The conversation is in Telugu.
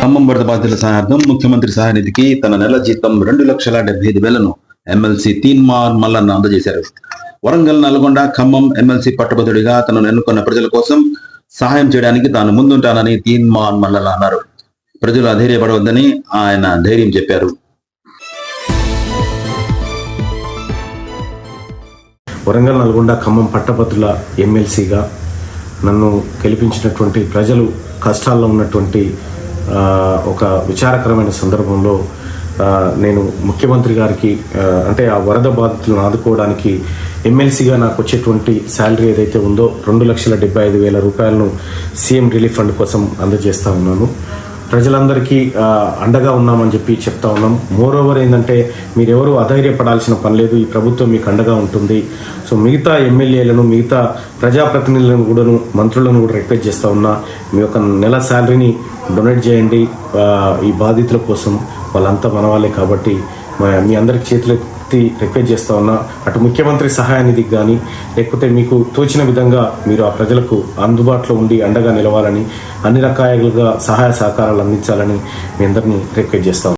ఖమ్మం వరద బాధితుల సహాయార్థం ముఖ్యమంత్రి సహాయనిధికి తన నెల జీతం రెండు లక్షల డెబ్బై ఐదు వేలను ఎమ్మెల్సీ తీన్మార్ మల్లన్న అందజేశారు. వరంగల్ నల్గొండ ఖమ్మం ఎమ్మెల్సీ పట్టభద్రుడిగా తనను ఎన్నుకున్న ప్రజల కోసం సహాయం చేయడానికి తాను ముందుంటానని తీన్మార్ మల్లన్న అన్నారు. ప్రజలు అధైర్యపడవద్దని ఆయన ధైర్యం చెప్పారు. వరంగల్ నల్గొండ ఖమ్మం పట్టభద్రుల ఎమ్మెల్సీగా నన్ను గెలిపించినటువంటి ప్రజలు కష్టాల్లో ఉన్నటువంటి ఒక విచారకరమైన సందర్భంలో నేను ముఖ్యమంత్రి గారికి అంటే ఆ వరద బాధితులను ఆదుకోవడానికి ఎమ్మెల్సీగా నాకు వచ్చేటువంటి శాలరీ ఏదైతే ఉందో రెండు లక్షల డెబ్బై ఐదు వేల రూపాయలను సీఎం రిలీఫ్ ఫండ్ కోసం అందజేస్తా ఉన్నాను. ప్రజలందరికీ అండగా ఉన్నామని చెప్పి చెప్తా ఉన్నాం. మోర్ ఓవర్ ఏంటంటే మీరెవరూ అధైర్యపడాల్సిన పని లేదు. ఈ ప్రభుత్వం మీకు అండగా ఉంటుంది. సో మిగతా ఎమ్మెల్యేలను మిగతా ప్రజాప్రతినిధులను కూడాను మంత్రులను కూడా రిక్వెస్ట్ చేస్తూ ఉన్నా. మీ యొక్క నెల శాలరీని డొనేట్ చేయండి. ఈ బాధితుల కోసం. వాళ్ళంతా మన వాళ్ళే కాబట్టి మీ అందరికి శక్తి రిక్వెస్ట్ చేస్తా ఉన్నా. అటు ముఖ్యమంత్రి సహాయ నిధికి కానీ లేకపోతే మీకు తోచిన విధంగా మీరు ఆ ప్రజలకు అందుబాటులో ఉండి అండగా నిలవాలని అన్ని రకాలుగా సహాయ సహకారాలు అందించాలని మీ అందరినీ రిక్వెస్ట్ చేస్తాం